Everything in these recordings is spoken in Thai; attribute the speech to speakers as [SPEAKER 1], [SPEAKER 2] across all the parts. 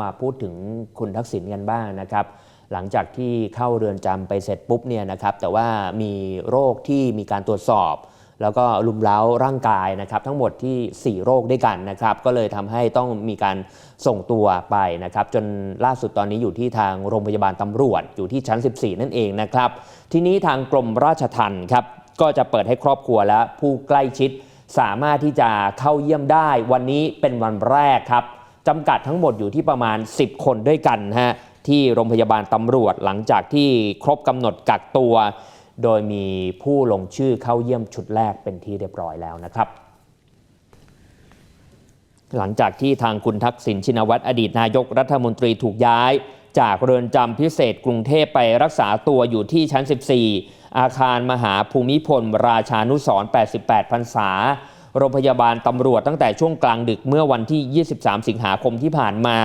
[SPEAKER 1] มาพูดถึงคุณทักษิณกันบ้างนะครับ หลังจากที่เข้าเรือนจำไปเสร็จปุ๊บเนี่ยนะครับ แต่ว่ามีโรคที่มีการตรวจสอบ แล้วก็ลุมเล้าร่างกายนะครับ ทั้งหมดที่ 4 โรคด้วยกันนะครับ ก็เลยทำให้ต้องมีการส่งตัวไปนะครับ จนล่าสุดตอนนี้อยู่ที่ทางโรงพยาบาลตำรวจอยู่ที่ชั้น 14 นั่นเองนะครับ ทีนี้ทางกรมราชทัณฑ์ครับก็จะเปิดให้ครอบครัวและผู้ใกล้ชิด สามารถที่จะเข้าเยี่ยมได้ วันนี้เป็นวันแรกครับ จำกัดทั้งหมดอยู่ที่ประมาณ 10 คนด้วยกันฮะที่โรงพยาบาลตำรวจหลังจากที่ครบกำหนดกักตัว โดยมีผู้ลงชื่อเข้าเยี่ยมชุดแรกเป็นที่เรียบร้อยแล้วนะครับหลังจากที่ทางคุณทักษิณชินวัตรอดีตนายกรัฐมนตรีถูกย้าย จากเรือนจำพิเศษกรุงเทพไปรักษาตัวอยู่ที่ชั้น 14 อาคารมหาภูมิพล ราชานุสร 88 พรรษา โรงพยาบาลตำรวจตั้งแต่ช่วงกลางดึกเมื่อวันที่ 23 สิงหาคมที่ผ่านมา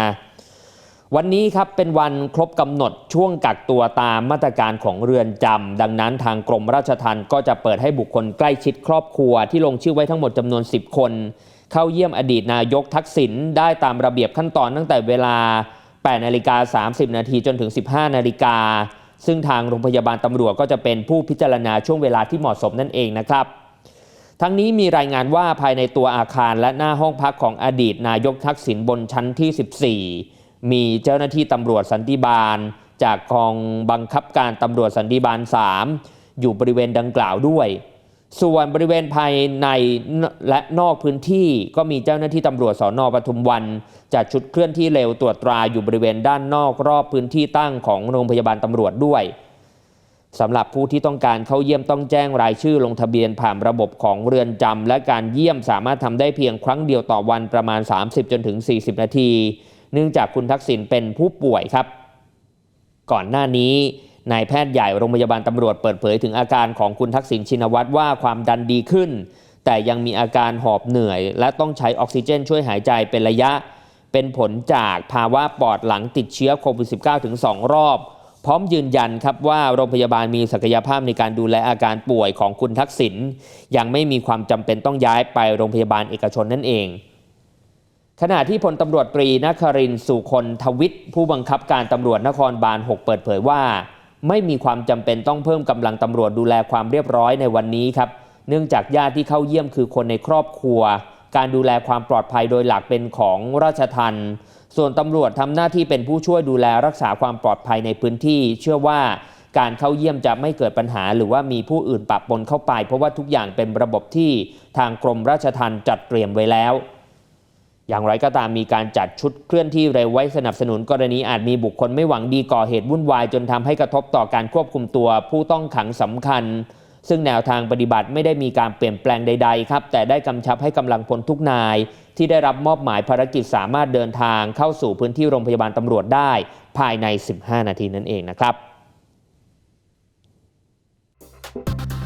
[SPEAKER 1] วันนี้ครับเป็นวันครบกำหนดช่วงกักตัวตามมาตรการของเรือนจำดังนั้นทางกรมราชทัณฑ์ก็จะเปิดให้บุคคลใกล้ชิดครอบครัวที่ลงชื่อไว้ทั้งหมดจำนวน 10 คน เข้าเยี่ยมอดีตนายกทักษิณได้ตามระเบียบขั้นตอนตั้งแต่เวลา 8 นาฬิกา 30 นาทีจนถึง 15 นาฬิกาซึ่งทางโรงพยาบาลตำรวจก็จะเป็นผู้พิจารณาช่วงเวลาที่เหมาะสมนั่นเองนะครับ ทั้งนี้มีรายงานว่าภายในตัวอาคารและหน้าห้องพักของอดีตนายกทักษิณบนชั้นที่ 14 มีเจ้าหน้าที่ตำรวจสันติบาล จากกองบังคับการตำรวจสันติบาล 3 อยู่บริเวณดังกล่าวด้วย ส่วนบริเวณภายในและนอกพื้นที่ก็มีเจ้าหน้าที่ตำรวจสอนอปทุมวันจัดชุดเคลื่อนที่เร็วตรวจตราอยู่บริเวณด้านนอกรอบพื้นที่ตั้งของโรงพยาบาลตำรวจด้วย สำหรับผู้ที่ต้องการเข้าเยี่ยมต้องแจ้งรายชื่อลงทะเบียนผ่านระบบของเรือนจำและการเยี่ยมสามารถทำได้เพียงครั้งเดียวต่อวันประมาณ 30 จนถึง 40 นาที เนื่องจากคุณทักษิณเป็นผู้ป่วยครับ ก่อนหน้านี้นายแพทย์ใหญ่โรงพยาบาลตำรวจเปิดเผยถึงอาการของคุณทักษิณชินวัตรว่าความดันดีขึ้น แต่ยังมีอาการหอบเหนื่อย และต้องใช้ออกซิเจน ช่วยหายใจเป็นระยะ เป็นผลจากภาวะปอดหลังติดเชื้อโควิด -19 ถึง 2 รอบ พร้อมยืนยันครับว่าโรงพยาบาลมีศักยภาพในการดูแลอาการป่วยของคุณทักษิณยังไม่มีความจำเป็นต้องย้ายไปโรงพยาบาลเอกชนนั่นเอง ขณะที่พลตำรวจตรีนครินสุคนทวิทย์ผู้บังคับการตำรวจนครบาล 6 เปิดเผยว่า ไม่มีความจำเป็นต้องเพิ่มกำลังตำรวจดูแลความเรียบร้อยในวันนี้ครับ เนื่องจากญาติที่เข้าเยี่ยมคือคนในครอบครัว การดูแลความปลอดภัยโดยหลักเป็นของราชทัณฑ์ส่วนตำรวจทำหน้าที่เป็นผู้ช่วยดูแลรักษาความปลอดภัยในพื้นที่ เชื่อว่าการเข้าเยี่ยมจะไม่เกิดปัญหา หรือว่ามีผู้อื่นปะปนเข้าไป เพราะว่าทุกอย่างเป็นระบบที่ทางกรมราชทัณฑ์จัดเตรียมไว้แล้ว อย่างไรก็ตามมีการจัดชุดเคลื่อนที่เร็วไว้สนับสนุนกรณีอาจมีบุคคลไม่หวังดีก่อเหตุวุ่นวายจนทำให้กระทบต่อการควบคุมตัวผู้ต้องขังสำคัญ ซึ่งแนวทางปฏิบัติไม่ได้มีการเปลี่ยนแปลงใด ๆ ครับ แต่ได้กำชับให้กำลังพลทุกนาย ที่ได้รับมอบหมายภารกิจสามารถเดินทางเข้าสู่พื้นที่โรงพยาบาลตำรวจได้ ภายใน 15 นาทีนั่นเองนะครับ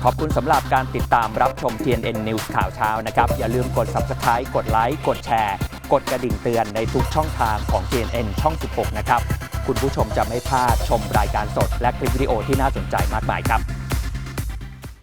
[SPEAKER 2] ขอบคุณสำหรับการติดตามรับชม TNN News ข่าวเช้านะครับ อย่าลืมกด Subscribe กดไลค์กดแชร์ กดกระดิ่งเตือนในทุกช่องทางของ TNN ช่อง 16 นะครับ คุณผู้ชมจะไม่พลาดชมรายการสดและคลิปวิดีโอที่น่าสนใจมากมายครับ